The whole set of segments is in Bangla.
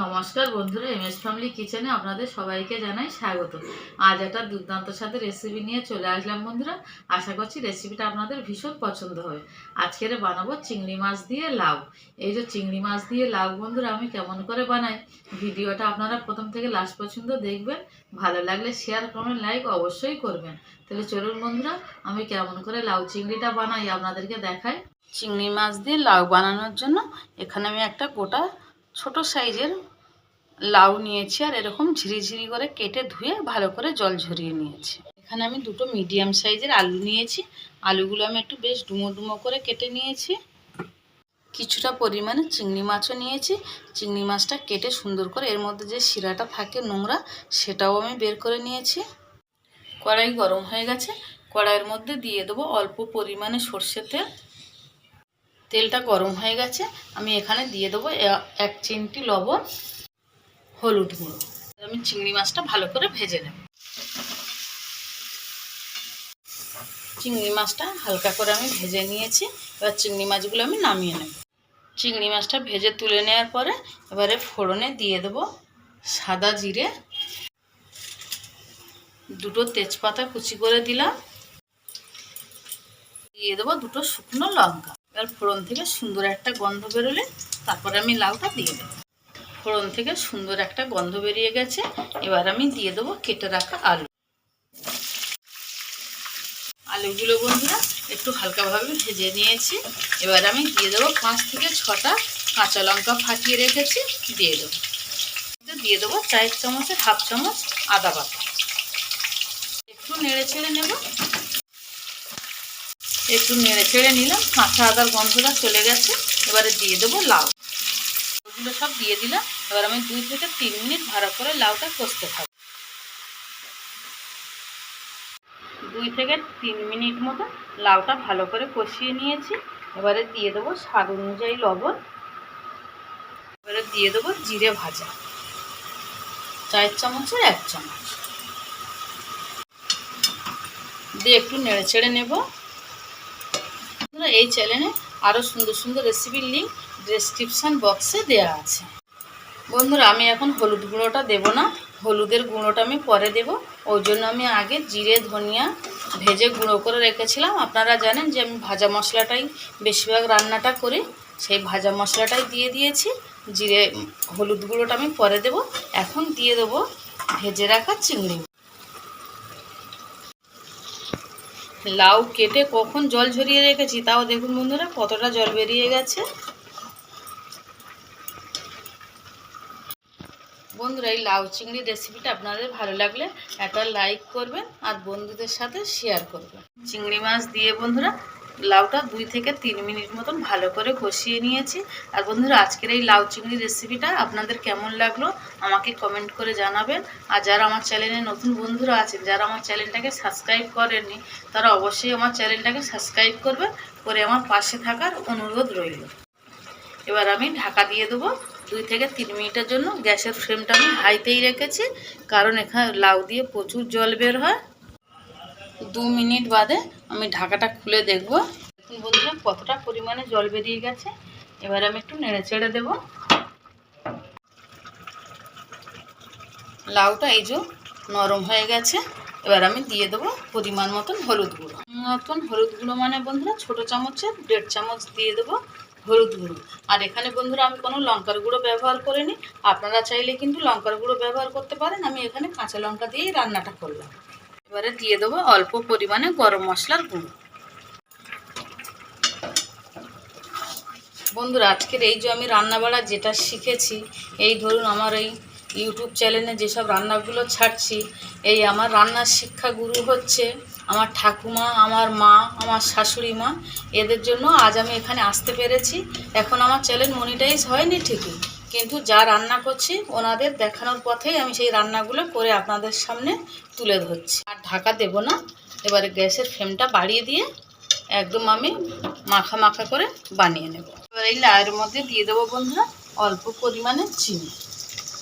নমস্কার বন্ধুরা এম এস ফ্যামিলি কিচেনে আপনাদের সবাইকে জানাই স্বাগত। আজ একটা দুর্দান্ত সাথে রেসিপি নিয়ে চলে আসলাম বন্ধুরা। আশা করছি রেসিপিটা আপনাদের ভীষণ পছন্দ হবে। আজকের বানাবো চিংড়ি মাছ দিয়ে লাউ। এই যে চিংড়ি মাছ দিয়ে লাউ বন্ধুরা, আমি কেমন করে বানাই? ভিডিওটা আপনারা প্রথম থেকে লাস্ট পর্যন্ত দেখবেন। ভালো লাগলে শেয়ার কমেন্ট লাইক অবশ্যই করবেন। তাহলে চলুন বন্ধুরা, আমি কেমন করে লাউ চিংড়িটা বানাই আপনাদেরকে দেখাই। চিংড়ি মাছ দিয়ে লাউ বানানোর জন্য এখানে আমি একটা গোটা ছোট সাইজের লাউ নিয়েছি আর এরকম ঝিরিঝিরি করে কেটে ধুয়ে ভালো করে জল ঝরিয়ে নিয়েছি। এখানে আমি দুটো মিডিয়াম সাইজের আলু নিয়েছি। আলুগুলো আমি একটু বেশ ডুমো ডুমো করে কেটে নিয়েছি। কিছুটা পরিমাণে চিংড়ি মাছও নিয়েছি। চিংড়ি মাছটা কেটে সুন্দর করে এর মধ্যে যে শিরাটা থাকে নোংরা, সেটাও আমি বের করে নিয়েছি। কড়াই গরম হয়ে গেছে। কড়াইয়ের মধ্যে দিয়ে দেবো অল্প পরিমাণে সর্ষের তেল। তেলটা গরম হয়ে গেছে, আমি এখানে দিয়ে দেবো এক চিমটি লবণ, হলুদ গুঁড়ো। আমি চিংড়ি মাছটা ভালো করে ভেজে নেব। চিংড়ি মাছটা হালকা করে আমি ভেজে নিয়েছি, এবার চিংড়ি মাছগুলো আমি নামিয়ে নেব। চিংড়ি মাছটা ভেজে তুলে নেওয়ার পরে এবারে ফোড়নে দিয়ে দেবো সাদা জিরে। দুটো তেজপাতা কুচি করে দিলাম। দিয়ে দেবো দুটো শুকনো লঙ্কা। এবার ফোড়ন থেকে সুন্দর একটা গন্ধ বেরোলে তারপরে আমি লাউটা দিয়ে দেবো। ফোড়ন থেকে সুন্দর একটা গন্ধ বেরিয়ে গেছে, এবার আমি দিয়ে দেবো কেটে রাখা আলু। আলুগুলো বন্ধুরা একটু হালকাভাবে ভেজে নিয়েছি, এবার আমি দিয়ে দেবো পাঁচ থেকে ছটা কাঁচা লঙ্কা ফাটিয়ে রেখেছি, দিয়ে দেবো। দিয়ে দেবো চায়ের চামচের হাফ চামচ আদা বাটা। একটু নেড়ে ছেড়ে নেব। একটু নেড়ে ছেড়ে নিলাম। কাঁচা আদার গন্ধটা চলে গেছে। এবারে দিয়ে দেবো লাউ। ওগুলো সব দিয়ে দিলাম। এবার আমি দুই থেকে তিন মিনিট ভালো করে লাউটা কষতে থাকব। দুই থেকে তিন মিনিট মতো লাউটা ভালো করে কষিয়ে নিয়েছি। এবারে দিয়ে দেবো স্বাদ অনুযায়ী লবণ। এবারে দিয়ে দেবো জিরে ভাজা। চায়ের চামচের এক চামচ। দিয়ে একটু নেড়ে ছেড়ে নেব। বন্ধুরা, এই চ্যানেলে আরও সুন্দর সুন্দর রেসিপির লিঙ্ক ডেসক্রিপশান বক্সে দেওয়া আছে। বন্ধুরা, আমি এখন হলুদ গুঁড়োটা দেব না। হলুদের গুঁড়োটা আমি পরে দেব। ওই জন্য আমি আগে জিরে, ধনিয়া ভেজে গুঁড়ো করে রেখেছিলাম। আপনারা জানেন যে আমি ভাজা মশলাটাই বেশিরভাগ রান্নাটা করি। সেই ভাজা মশলাটাই দিয়ে দিয়েছি। জিরে, হলুদ গুঁড়োটা আমি পরে দেব। এখন দিয়ে দেবো ভেজে রাখা চিংড়ি। লাউ কেটে কখন জল ঝরিয়ে রেখেছি তাও দেখুন বন্ধুরা, কতটা জল বেরিয়ে গেছে। বন্ধুরা, এই লাউ চিংড়ি রেসিপিটা আপনাদের ভালো লাগলে একটা লাইক করবেন আর বন্ধুদের সাথে শেয়ার করবেন। চিংড়ি মাছ দিয়ে বন্ধুরা লাউটা দুই থেকে তিন মিনিট মতন ভালো করে কষিয়ে নিয়েছি। আর বন্ধুরা, আজকের এই লাউ চিংড়ি রেসিপিটা আপনাদের কেমন লাগল আমাকে কমেন্ট করে জানাবেন। আর যারা আমার চ্যানেলে নতুন বন্ধুরা আছেন, যারা আমার চ্যানেলটাকে সাবস্ক্রাইব করেননি, তারা অবশ্যই আমার চ্যানেলটাকে সাবস্ক্রাইব করবেন, করে আমার পাশে থাকার অনুরোধ রইল। এবার আমি ঢাকা দিয়ে দেবো দুই থেকে তিন মিনিটের জন্য। গ্যাসের ফ্লেমটা আমি হাইতেই রেখেছি, কারণ এখানে লাউ দিয়ে প্রচুর জল বের হয়। দু মিনিট বাদে আমি ঢাকাটা খুলে দেখব। দেখুন বন্ধুরা, কতটা পরিমাণে জল বেরিয়ে গেছে। এবার আমি একটু নেড়ে চেড়ে দেবো। লাউটা এই যে নরম হয়ে গেছে, এবার আমি দিয়ে দেবো পরিমাণ মতন হলুদ গুঁড়ো। মতন হলুদ গুঁড়ো মানে বন্ধুরা, ছোটো চামচের দেড় চামচ দিয়ে দেবো হলুদ গুঁড়ো। আর এখানে বন্ধুরা, আমি কোনো লঙ্কার গুঁড়ো ব্যবহার করিনি। আপনারা চাইলে কিন্তু লঙ্কার গুঁড়ো ব্যবহার করতে পারেন। আমি এখানে কাঁচা লঙ্কা দিয়েই রান্নাটা করলাম। এবারে দিয়ে দেবো অল্প পরিমাণে গরম মশলার গুঁড়ো। বন্ধুরা, আজকের এই যে আমি রান্নাবাড়া যেটা শিখেছি, এই ধরুন আমার এই ইউটিউব চ্যানেলে যেসব রান্নাগুলো ছাড়ছি, এই আমার রান্নার শিক্ষা গুরু হচ্ছে আমার ঠাকুমা, আমার মা, আমার শাশুড়ি মা। এদের জন্য আজ আমি এখানে আসতে পেরেছি। এখন আমার চ্যানেল মনিটাইজ হয়নি ঠিকই। কিন্তু যা রান্না করছি ওনাদের দেখানোর পথেই আমি সেই রান্নাগুলো করে আপনাদের সামনে তুলে ধরছি। আর ঢাকা দেব না, এবারে গ্যাসের ফ্লেমটা বাড়িয়ে দিয়ে একদম আমি মাখা মাখা করে বানিয়ে নেব। এবার এই লায়ের মধ্যে দিয়ে দেবো বন্ধুরা অল্প পরিমাণে চিনি।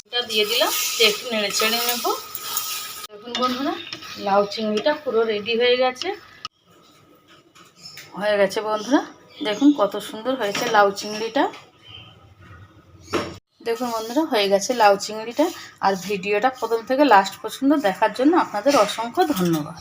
এটা দিয়ে দিলাম একটু নেড়ে চেড়ে নেব। দেখুন বন্ধুরা, লাউ চিংড়িটা পুরো রেডি হয়ে গেছে। হয়ে গেছে বন্ধুরা, দেখুন কত সুন্দর হয়েছে লাউ চিংড়িটা। দেখুন বন্ধুরা, হয়ে গেছে লাউ চিংড়িটা। আর ভিডিওটা প্রথম থেকে লাস্ট পর্যন্ত দেখার জন্য আপনাদের অসংখ্য ধন্যবাদ।